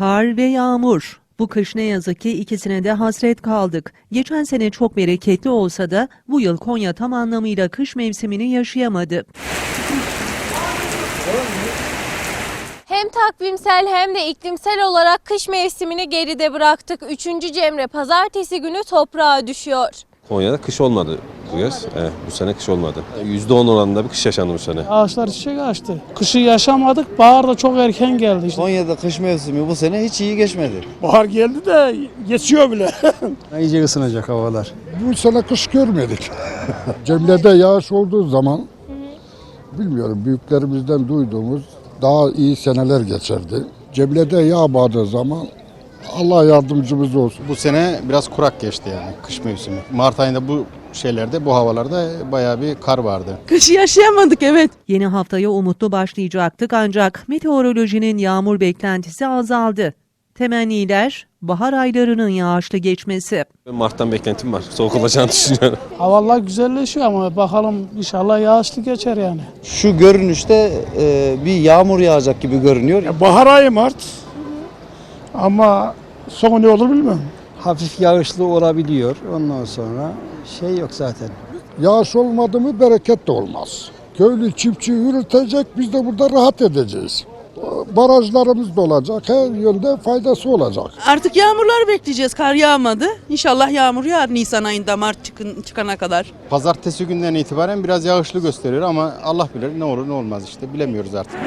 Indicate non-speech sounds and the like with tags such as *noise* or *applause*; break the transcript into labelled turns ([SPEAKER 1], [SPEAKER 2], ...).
[SPEAKER 1] Kar ve yağmur. Bu kış ne yazık ki ikisine de hasret kaldık. Geçen sene çok bereketli olsa da bu yıl Konya tam anlamıyla kış mevsimini yaşayamadı.
[SPEAKER 2] Hem takvimsel hem de iklimsel olarak kış mevsimini geride bıraktık. Üçüncü Cemre pazartesi günü toprağa düşüyor.
[SPEAKER 3] Konya'da kış olmadı bu yaz. Evet, bu sene kış olmadı. %10 oranında bir kış yaşandı bu sene.
[SPEAKER 4] Ağaçlar çiçek açtı. Kışı yaşamadık, bahar da çok erken geldi işte.
[SPEAKER 5] Konya'da kış mevsimi bu sene hiç iyi geçmedi.
[SPEAKER 4] Bahar geldi de geçiyor bile. *laughs*
[SPEAKER 6] İyice ısınacak havalar.
[SPEAKER 7] Bu sene kış görmedik. *laughs* Cemre'de yağış olduğu zaman bilmiyorum büyüklerimizden duyduğumuz daha iyi seneler geçerdi. Cemre'de yağmadığı zaman Allah yardımcımız olsun.
[SPEAKER 6] Bu sene biraz kurak geçti yani kış mevsimi. Mart ayında bu şeylerde, bu havalarda bayağı bir kar vardı.
[SPEAKER 8] Kışı yaşayamadık evet.
[SPEAKER 1] Yeni haftaya umutlu başlayacaktık ancak meteorolojinin yağmur beklentisi azaldı. Temenniler bahar aylarının yağışlı geçmesi.
[SPEAKER 3] Mart'tan beklentim var. Soğuk olacağını düşünüyorum. *laughs*
[SPEAKER 4] Havalar güzelleşiyor ama bakalım inşallah yağışlı geçer yani.
[SPEAKER 5] Şu görünüşte e, bir yağmur yağacak gibi görünüyor.
[SPEAKER 4] Bahar ayı Mart. Ama sonu ne olur bilmem.
[SPEAKER 6] Hafif yağışlı olabiliyor. Ondan sonra şey yok zaten.
[SPEAKER 7] Yağış olmadı mı bereket de olmaz. Köylü çiftçi üretecek biz de burada rahat edeceğiz. Barajlarımız da olacak. Her yönde faydası olacak.
[SPEAKER 8] Artık yağmurlar bekleyeceğiz. Kar yağmadı. İnşallah yağmur yağar Nisan ayında Mart çıkın, çıkana kadar.
[SPEAKER 6] Pazartesi günden itibaren biraz yağışlı gösteriyor ama Allah bilir ne olur ne olmaz işte bilemiyoruz artık.